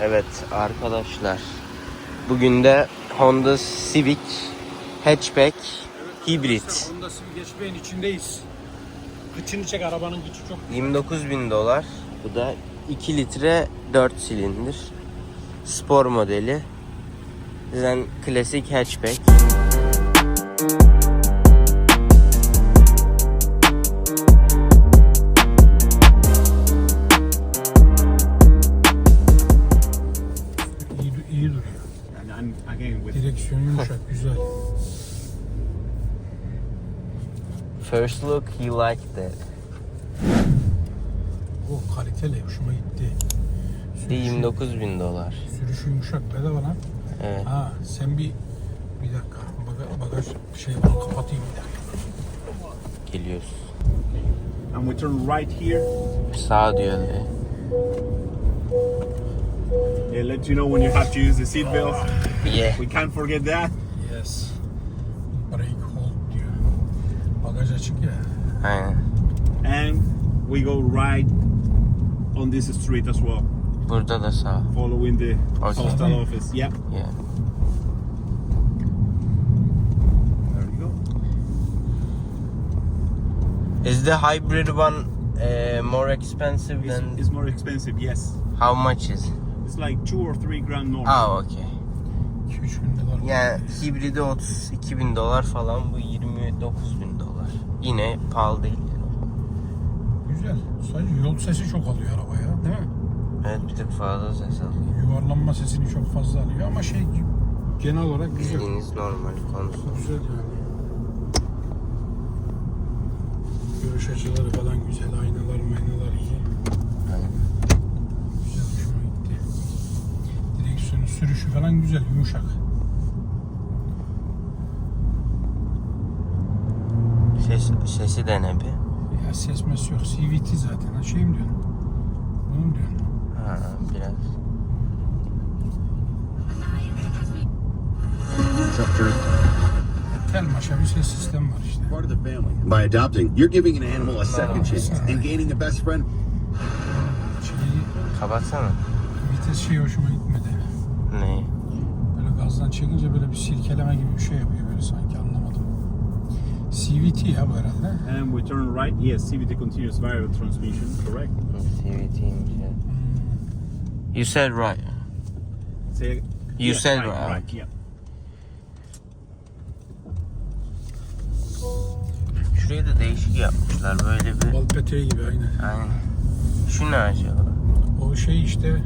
Evet arkadaşlar. Bugün de Honda Civic Hatchback Hibrit. Honda Civic Hatchback'in içindeyiz. Kıçını çek arabanın kıçı çok. 29 bin dolar. Bu da 2 litre 4 silindir. Spor modeli. Zaten klasik hatchback. Yumuşak, güzel. First look he liked it. O kaliteli, hoşuma gitti. Bir 29 bin dolar. Sürüşü yumuşak, bedava lan. Evet. Ha, sen bir bir dakika bagaj, bagaj şey var, kapatayım bir dakika. Geliyoruz. and we turn right here. Sağ diyor. It lets you know when you have to use the seatbelt. Yeah. We can't forget that. Yes. Brake hold diyor. Bagaj açık ya. Aynen. And we go right on this street as well, Burada da sağ. following the Okay. postal office. Yep. Yeah. There you go. Is the hybrid one uh, more expensive It's, than it's more expensive, yes. how much is? It's like two or three grand more. Oh, okay. 2-3 bin dolar. Yani hibridi 32 bin dolar falan bu 29 bin dolar. Yine pahalı değil yani. Güzel. Sadece yol sesi çok alıyor arabaya, değil mi? Evet bir tık fazla ses alıyor. Yuvarlanma sesini çok fazla alıyor ama şey genel olarak güzel. Bildiğiniz normal konusu. Güzel yani. Görüş açıları falan güzel. Aynalar maynalar iyi. Güzel sürüşü falan güzel yumuşak. Ses, sesi de ne bir? Ya ses mes yok. CVT zaten. Ha şey mi diyorsun? Bunu mu diyorsun? Ha biraz. Tel maşa bir ses sistemi var işte. part of the family. By adopting, you're giving an animal a second chance and gaining a best friend. Şeyi, Kapatsana. vites şey hoşuma gitmedi. Ne? Böyle gazdan çekince böyle bir silkeleme gibi bir şey yapıyor böyle sanki anlamadım. CVT ya bu herhalde. And we turn right. Yes, CVT continuous variable transmission, correct? CVT'ymiş ya. You said right. Say, You yes, said right, right. right. Yeah. Şurayı da değişik yapmışlar böyle bir. Bal peteği gibi aynen. Aynen. Şu ne acaba? O şey işte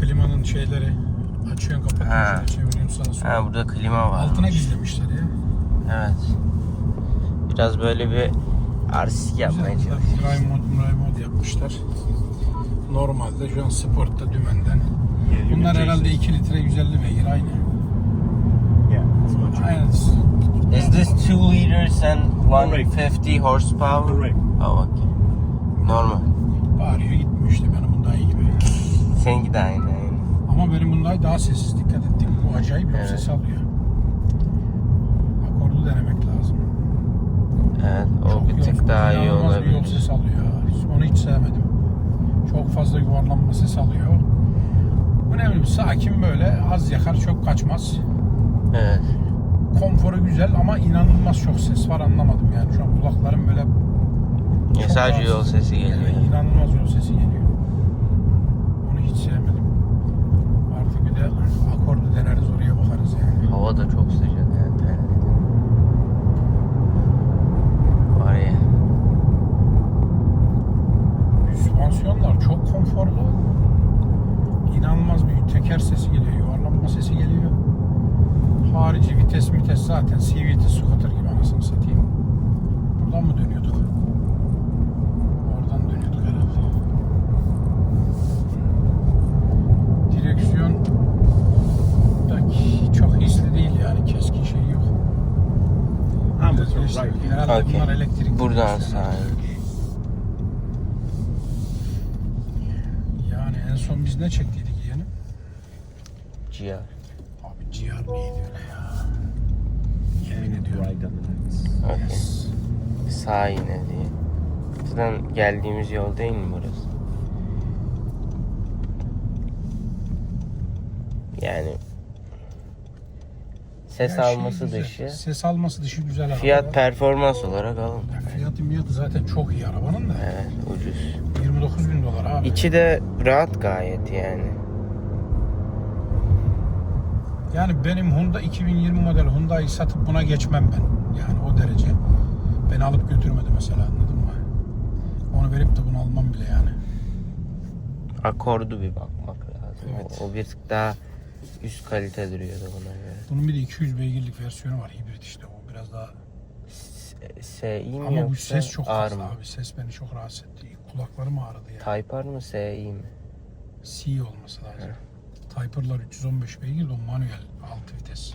klimanın şeyleri açıyorsun Ha. kapatıyorsun şöyle çeviriyorsun sağa sola. Ha burada klima var. Altına gizlemişler ya. Evet. Biraz böyle bir artistik yapmaya Güzel. çalışıyor. Drive mod, drive mod yapmışlar. Normalde şu an sportta dümenden. Bunlar herhalde change 2 litre 150 beygir aynı. Yeah. Aynen. Is this 2 liters and Correct. 150 horsepower? Correct. Oh, okay. Normal. Bağırıyor gitmiyor işte benim bunda iyi gibi. Seninki de aynı. Ama benim bunda daha sessiz dikkat ettim. Bu acayip yol Evet. sesi alıyor. Akordu denemek lazım. Evet o Çok bir tık daha iyi inanılmaz bir yol olabilir. sesi alıyor. Onu hiç sevmedim. Çok fazla yuvarlanma sesi alıyor. Bu ne bileyim sakin böyle az yakar çok kaçmaz. Evet. Konforu güzel ama inanılmaz çok ses var anlamadım yani. Şu an kulaklarım böyle Ya sadece yol sesi geliyor. Yani inanılmaz yol sesi geliyor. Onu hiç sevmedim. Artık bir de akordu deneriz oraya bakarız yani. Hava da çok sıcak yani terledim. Var ya. Süspansiyonlar çok konforlu. İnanılmaz bir teker sesi geliyor, yuvarlanma sesi geliyor. Harici vites vites zaten CVT scooter gibi anasını satayım. Buradan mı dönüyorduk? Oradan dönüyorduk herhalde. Direksiyon da ki- çok hisli değil yani keskin şey yok. Ah, we turn İşte right. Herhalde Okey. bunlar elektrik. Buradan sağa. Yani en son biz ne çektiydik yani? Ciğer. Abi ciğer neydi öyle ya? Yemin ediyorum. next. Okey. Sağ yine diye. Zaten geldiğimiz yol değil mi burası? Yani ses Her şey alması güzel. dışı. Ses alması dışı güzel araba. Fiyat performans olarak alın. Ya fiyatı miyatı zaten çok iyi arabanın da. Evet, ucuz. 29 bin dolar abi. İçi de rahat gayet yani. Yani benim Honda 2020 model Hyundai'yi satıp buna geçmem ben. Yani o derece. Beni alıp götürmedi mesela anladın mı? Onu verip de bunu almam bile yani. Akordu bir bakmak lazım. Evet. O, o bir tık daha üst kalite duruyordu buna göre. Bunun bir de 200 beygirlik versiyonu var. Hibrit işte o. Biraz daha SI mi ama bu yoksa ses çok ağır fazla mı? abi. Ses beni çok rahatsız etti. Kulaklarım ağrıdı ya. Type R mı SI mi? C olması lazım. Typer'lar 315 beygir de o manuel 6 vites.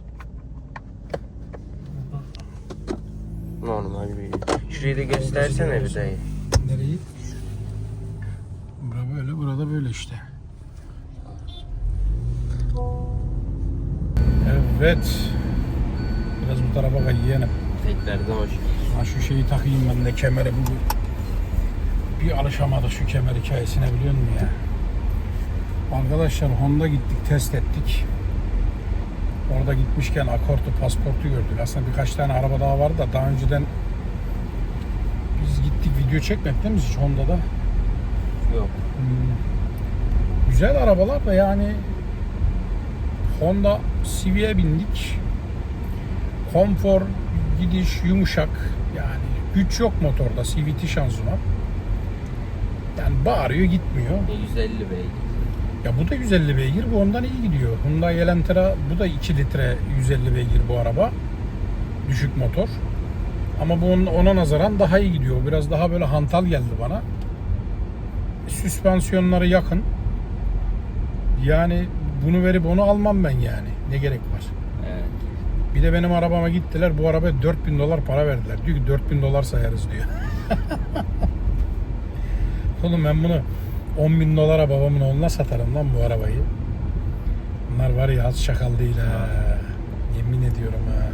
Normal bir. Şurayı da göstersene bir dayı. Nereyi? Bura böyle, burada böyle işte. Evet. Biraz bu tarafa kay yeğenim. Tekrardan hoş Ha şu şeyi takayım ben de kemere bu. Bir alışamadı şu kemer hikayesine biliyor musun ya? Arkadaşlar Honda gittik test ettik. Orada gitmişken akortu, pasportu gördük. Aslında birkaç tane araba daha vardı da daha önceden biz gittik video çekmek değil mi hiç Honda'da? Yok. Hmm. Güzel arabalar da yani Honda Civic'e bindik. Konfor, gidiş yumuşak. Yani güç yok motorda. CVT şanzıman. Yani bağırıyor gitmiyor. 150 beygir. Ya bu da 150 beygir. Bu ondan iyi gidiyor. Hyundai Elantra bu da 2 litre 150 beygir bu araba. Düşük motor. Ama bu ona nazaran daha iyi gidiyor. Biraz daha böyle hantal geldi bana. Süspansiyonları yakın. Yani bunu verip onu almam ben yani. Ne gerek var? Evet. Bir de benim arabama gittiler. Bu arabaya 4000 dolar para verdiler. Diyor ki 4000 dolar sayarız diyor. Oğlum ben bunu 10 bin dolara babamın oğluna satarım lan bu arabayı. Bunlar var ya az şakal değil ha. Yemin ediyorum ha.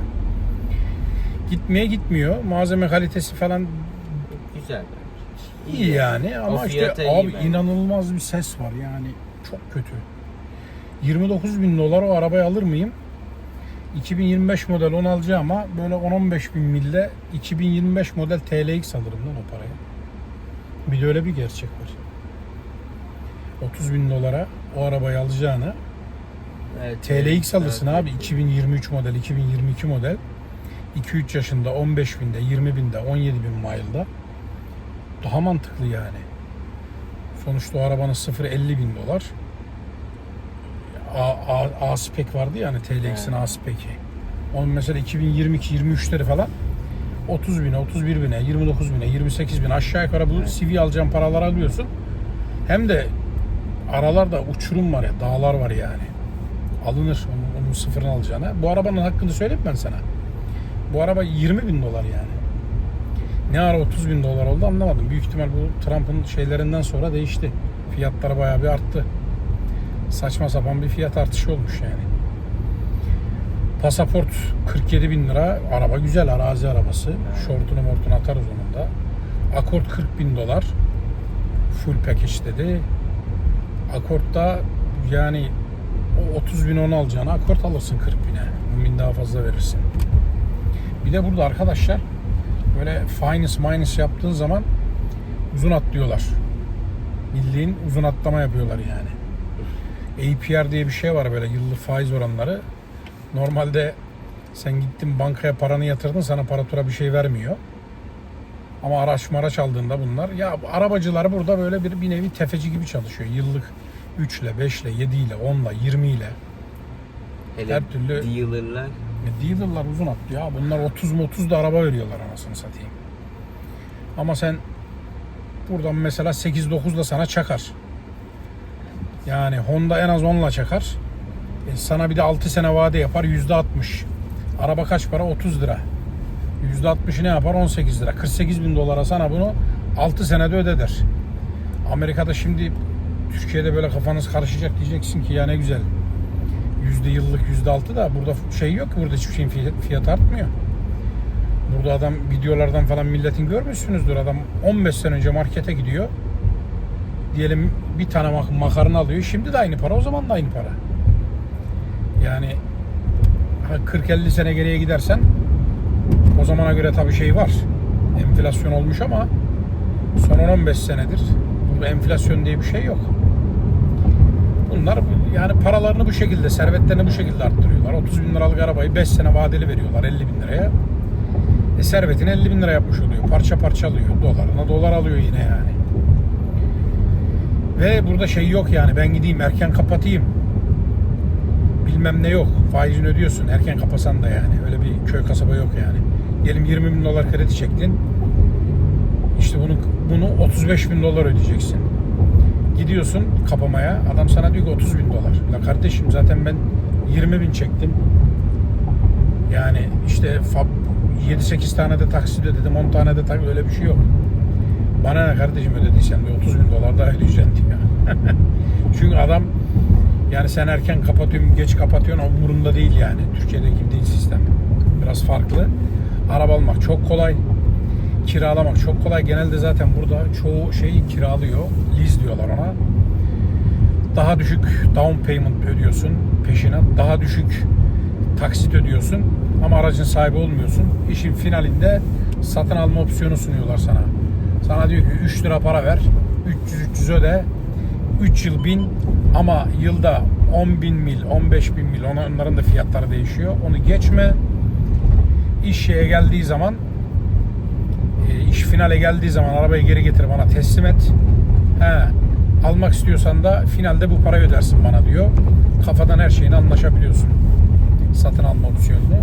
Gitmeye gitmiyor. Malzeme kalitesi falan Güzel. iyi yani ama işte abi inanılmaz bir ses var yani çok kötü. 29 bin dolar o arabayı alır mıyım? 2025 model 10 alacağım ama böyle 10-15 bin mille 2025 model TLX alırım lan o paraya. Bir de öyle bir gerçek var. 30 bin dolara o arabayı alacağına Evet, TLX alırsın evet. abi 2023 model 2022 model 2-3 yaşında 15 binde 20 binde 17 bin mile'da daha mantıklı yani. Sonuçta o arabanın sıfırı 50 bin dolar. A, A, A spec vardı ya hani TLX'in A spec'i. Onun mesela 2022-23'leri falan 30 bine, 31 bine, 29 bine, 28 bine aşağı yukarı bu CV alacağın paralar alıyorsun. Hem de aralarda uçurum var ya, dağlar var yani. Alınır onun, onun sıfırını alacağına. Bu arabanın hakkını söyleyeyim ben sana. Bu araba 20 bin dolar yani. Ne ara 30 bin dolar oldu anlamadım. Büyük ihtimal bu Trump'ın şeylerinden sonra değişti. Fiyatları bayağı bir arttı. Saçma sapan bir fiyat artışı olmuş yani. Pasaport 47 bin lira. Araba güzel arazi arabası. Şortunu mortunu atarız onun da. Akort 40 bin dolar. Full package dedi. Akort'ta yani o 30 bin onu alacağına akort alırsın 40 bine. 10 bin daha fazla verirsin. Bir de burada arkadaşlar böyle finance minus yaptığın zaman uzun atlıyorlar. Bildiğin uzun atlama yapıyorlar yani. APR diye bir şey var böyle yıllık faiz oranları. Normalde sen gittin bankaya paranı yatırdın sana para tura bir şey vermiyor. Ama araç maraç aldığında bunlar ya arabacılar burada böyle bir, bir nevi tefeci gibi çalışıyor. Yıllık 3 ile 5 ile 7 ile 10 ile 20 ile Hele her türlü- dealer'lar e, Dealer'lar uzun attı ya. Bunlar 30 mu 30 da araba veriyorlar anasını satayım. Ama sen buradan mesela 8-9 da sana çakar. Yani Honda en az 10 ile çakar. E, sana bir de 6 sene vade yapar %60. Araba kaç para? 30 lira. %60'ı ne yapar? 18 lira. 48 bin dolara sana bunu 6 senede ödeder. Amerika'da şimdi Türkiye'de böyle kafanız karışacak diyeceksin ki ya ne güzel. Yüzde yıllık yüzde altı da burada şey yok burada hiçbir şeyin fiyat artmıyor. Burada adam videolardan falan milletin görmüşsünüzdür. Adam 15 sene önce markete gidiyor. Diyelim bir tane mak- makarna alıyor. Şimdi de aynı para, o zaman da aynı para. Yani ha 40-50 sene geriye gidersen o zamana göre tabii şey var. Enflasyon olmuş ama son 10-15 senedir bu enflasyon diye bir şey yok. Bunlar yani paralarını bu şekilde, servetlerini bu şekilde arttırıyorlar. 30 bin liralık arabayı 5 sene vadeli veriyorlar 50 bin liraya. E servetini 50 bin lira yapmış oluyor. Parça parça alıyor. Dolarına dolar alıyor yine yani. Ve burada şey yok yani ben gideyim erken kapatayım. Bilmem ne yok. Faizini ödüyorsun erken kapasan da yani. Öyle bir köy kasaba yok yani. Diyelim 20 bin dolar kredi çektin. İşte bunu bunu 35 bin dolar ödeyeceksin. Gidiyorsun kapamaya. Adam sana diyor ki 30 bin dolar. La kardeşim zaten ben 20 bin çektim. Yani işte fab 7-8 tane de taksit ödedim, 10 tane de taksit öyle bir şey yok. Bana ne kardeşim ödediysen diyor 30 bin dolar daha ödeyeceksin diyor. Çünkü adam yani sen erken kapatıyorsun, geç kapatıyorsun umurunda değil yani. Türkiye'deki değil sistem. Biraz farklı. Araba almak çok kolay. Kiralamak çok kolay. Genelde zaten burada çoğu şeyi kiralıyor. Lease diyorlar ona. Daha düşük down payment ödüyorsun peşine. Daha düşük taksit ödüyorsun ama aracın sahibi olmuyorsun. İşin finalinde satın alma opsiyonu sunuyorlar sana. Sana diyor ki 3 lira para ver, 300-300 öde, 3 yıl bin ama yılda 10 bin mil, 15 bin mil ona- onların da fiyatları değişiyor. Onu geçme. İş şeye geldiği zaman e, iş finale geldiği zaman arabayı geri getir bana teslim et. He, almak istiyorsan da finalde bu parayı ödersin bana diyor. Kafadan her şeyini anlaşabiliyorsun. Satın alma opsiyonunu.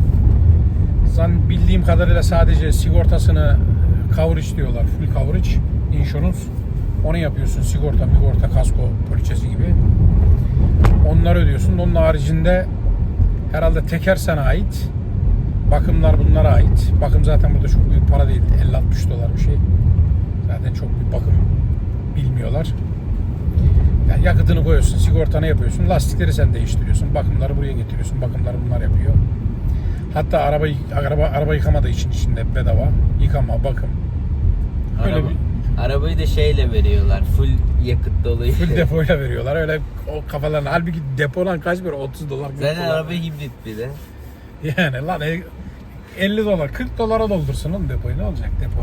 Zan bildiğim kadarıyla sadece sigortasını coverage diyorlar. Full coverage, insurance. Onu yapıyorsun. Sigorta, migorta, kasko poliçesi gibi. Onları ödüyorsun. Onun haricinde herhalde teker sana ait. Bakımlar bunlara ait. Bakım zaten burada çok büyük para değil. 50-60 dolar bir şey. Zaten çok büyük bakım bilmiyorlar. Yani yakıtını koyuyorsun, sigortanı yapıyorsun, lastikleri sen değiştiriyorsun, bakımları buraya getiriyorsun, bakımları bunlar yapıyor. Hatta araba araba araba yıkamadığı için içinde bedava yıkama, bakım. Öyle Araba, bir arabayı da şeyle veriyorlar. Full yakıt doluyla. full depoyla veriyorlar. Öyle o kafalarına. Halbuki depolan kaç bir 30 dolar. 40 Zaten dolar. araba hibrit bir de. Yani lan e, 50 dolar 40 dolara doldursun oğlum depoyu ne olacak depo.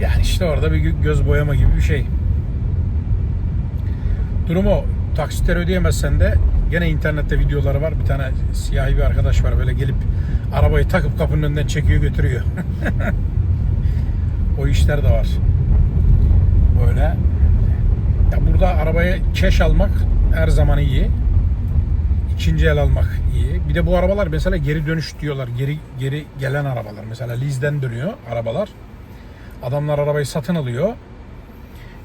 Yani işte orada bir gö- göz boyama gibi bir şey. Durumu taksitleri ödeyemezsen de gene internette videoları var. Bir tane siyahi bir arkadaş var böyle gelip arabayı takıp kapının önünden çekiyor götürüyor. o işler de var. Böyle. Ya burada arabaya keş almak her zaman iyi. İkinci el almak iyi. Bir de bu arabalar mesela geri dönüş diyorlar. Geri geri gelen arabalar. Mesela lease'den dönüyor arabalar. Adamlar arabayı satın alıyor.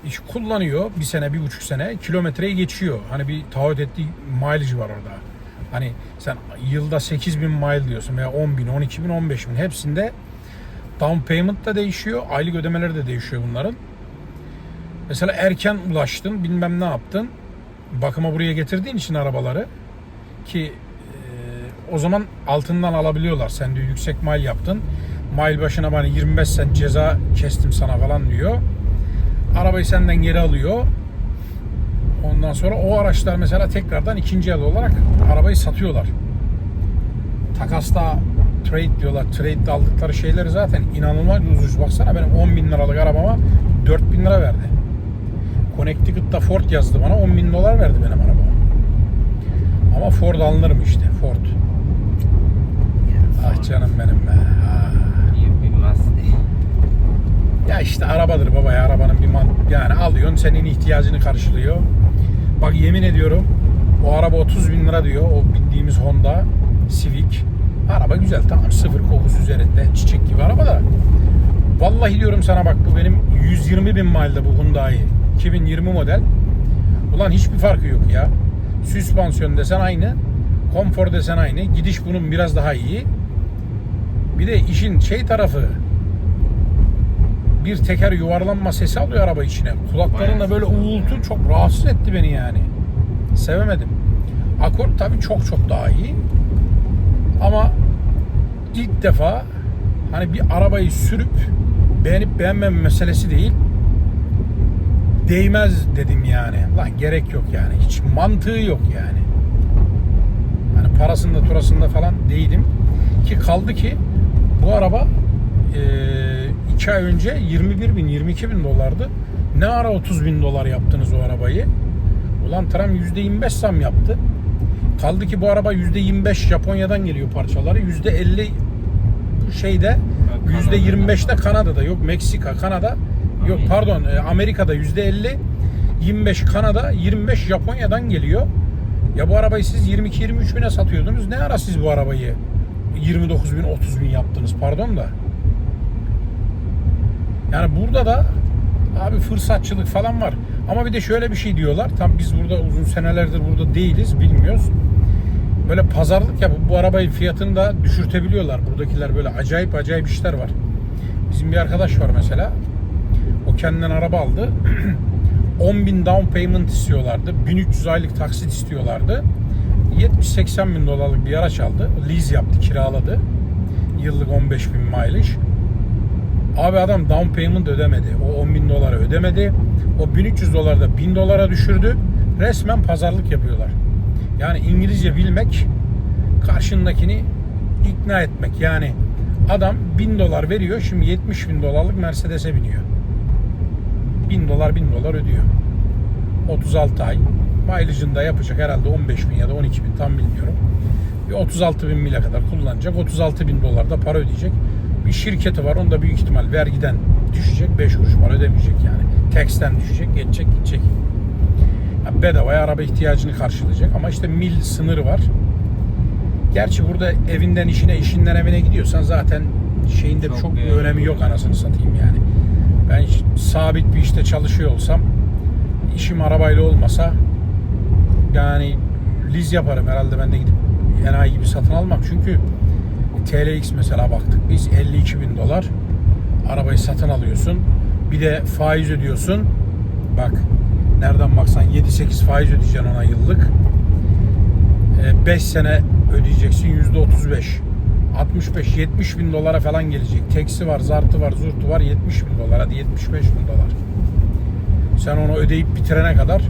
İş kullanıyor bir sene, bir buçuk sene. Kilometreyi geçiyor. Hani bir taahhüt ettiği mileage var orada. Hani sen yılda 8 bin mile diyorsun veya 10 bin, 12 bin, 15 bin. Hepsinde down payment da değişiyor. Aylık ödemeleri de değişiyor bunların. Mesela erken ulaştın, bilmem ne yaptın. Bakıma buraya getirdiğin için arabaları ki e, o zaman altından alabiliyorlar. Sen diyor yüksek mile yaptın. Mile başına bana 25 cent ceza kestim sana falan diyor. Arabayı senden geri alıyor. Ondan sonra o araçlar mesela tekrardan ikinci el olarak arabayı satıyorlar. Takasta trade diyorlar. Trade'de aldıkları şeyleri zaten inanılmaz ucuz. Baksana benim 10 bin liralık arabama 4 bin lira verdi. Connecticut'ta Ford yazdı bana 10 bin dolar verdi benim arabama. Ama Ford alınır mı işte Ford. Ah canım benim be. Ah. Ya işte arabadır baba ya arabanın bir man yani alıyorsun senin ihtiyacını karşılıyor. Bak yemin ediyorum o araba 30 bin lira diyor o bindiğimiz Honda Civic. Araba güzel tamam sıfır kokusu üzerinde çiçek gibi araba da. Vallahi diyorum sana bak bu benim 120 bin milde bu Hyundai 2020 model. Ulan hiçbir farkı yok ya. Süspansiyon desen aynı. Konfor desen aynı. Gidiş bunun biraz daha iyi. Bir de işin şey tarafı bir teker yuvarlanma sesi alıyor araba içine. Kulaklarında böyle uğultu çok rahatsız etti beni yani. Sevemedim. Akort tabii çok çok daha iyi. Ama ilk defa hani bir arabayı sürüp beğenip beğenmeme meselesi değil. Değmez dedim yani. Lan gerek yok yani. Hiç mantığı yok yani. parasında turasında falan değilim. Ki kaldı ki bu araba e, iki ay önce 21 bin 22 bin dolardı. Ne ara 30 bin dolar yaptınız o arabayı? Ulan Trump %25 zam yaptı. Kaldı ki bu araba %25 Japonya'dan geliyor parçaları. %50 bu şeyde %25'te Kanada'da yok Meksika, Kanada yok pardon e, Amerika'da %50 25 Kanada 25 Japonya'dan geliyor. Ya bu arabayı siz 22-23 bine satıyordunuz. Ne ara siz bu arabayı 29 bin 30 bin yaptınız pardon da. Yani burada da abi fırsatçılık falan var. Ama bir de şöyle bir şey diyorlar. Tam biz burada uzun senelerdir burada değiliz bilmiyoruz. Böyle pazarlık yapıp bu arabayın fiyatını da düşürtebiliyorlar. Buradakiler böyle acayip acayip işler var. Bizim bir arkadaş var mesela. O kendinden araba aldı. 10 bin down payment istiyorlardı. 1300 aylık taksit istiyorlardı. 70-80 bin dolarlık bir araç aldı. Lease yaptı, kiraladı. Yıllık 15 bin mileage. Abi adam down payment ödemedi. O 10 bin doları ödemedi. O 1300 doları da 1000 dolara düşürdü. Resmen pazarlık yapıyorlar. Yani İngilizce bilmek karşındakini ikna etmek. Yani adam 1000 dolar veriyor. Şimdi 70 bin dolarlık Mercedes'e biniyor. 1000 dolar 1000 dolar ödüyor. 36 ay. Mileage'ını da yapacak herhalde 15 bin ya da 12 bin tam bilmiyorum. Bir 36 bin mile kadar kullanacak. 36 bin dolar da para ödeyecek. Bir şirketi var. Onda büyük ihtimal vergiden düşecek. 5 kuruş para ödemeyecek yani. Tax'ten düşecek. Geçecek gidecek. Ya bedavaya araba ihtiyacını karşılayacak. Ama işte mil sınırı var. Gerçi burada evinden işine, işinden evine gidiyorsan zaten şeyinde çok, Çok bir önemi yok anasını satayım yani. Ben sabit bir işte çalışıyor olsam işim arabayla olmasa yani liz yaparım herhalde ben de gidip enayi gibi satın almam. Çünkü TLX mesela baktık biz 52 bin dolar arabayı satın alıyorsun. Bir de faiz ödüyorsun. Bak nereden baksan 7-8 faiz ödeyeceksin ona yıllık. 5 sene ödeyeceksin %35. 65-70 bin dolara falan gelecek. Teksi var, zartı var, zurtu var 70 bin dolar. Hadi 75 bin dolar. Sen onu ödeyip bitirene kadar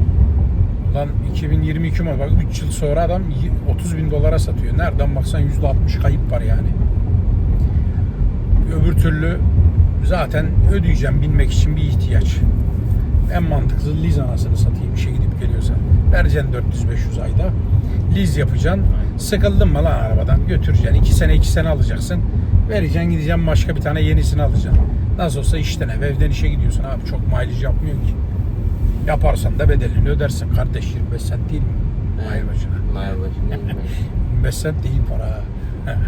Lan 2022 mi? Bak 3 yıl sonra adam y- 30 bin dolara satıyor. Nereden baksan %60 kayıp var yani. Öbür türlü zaten ödeyeceğim binmek için bir ihtiyaç. En mantıklı liz anasını satayım işe gidip geliyorsan. Vereceksin 400-500 ayda. Liz yapacaksın. Sıkıldın mı lan arabadan götüreceksin. 2 sene 2 sene alacaksın. Vereceksin gideceksin başka bir tane yenisini alacaksın. Nasıl olsa işten ev evden işe gidiyorsun abi. Çok mileage yapmıyorsun ki. Yaparsan da bedelini ödersin kardeş 25 sent değil mi? Hayır başına. Hayır başına. 25 sent değil para.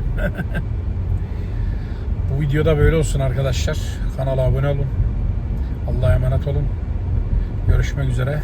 Bu videoda böyle olsun arkadaşlar. Kanala abone olun. Allah'a emanet olun. Görüşmek üzere.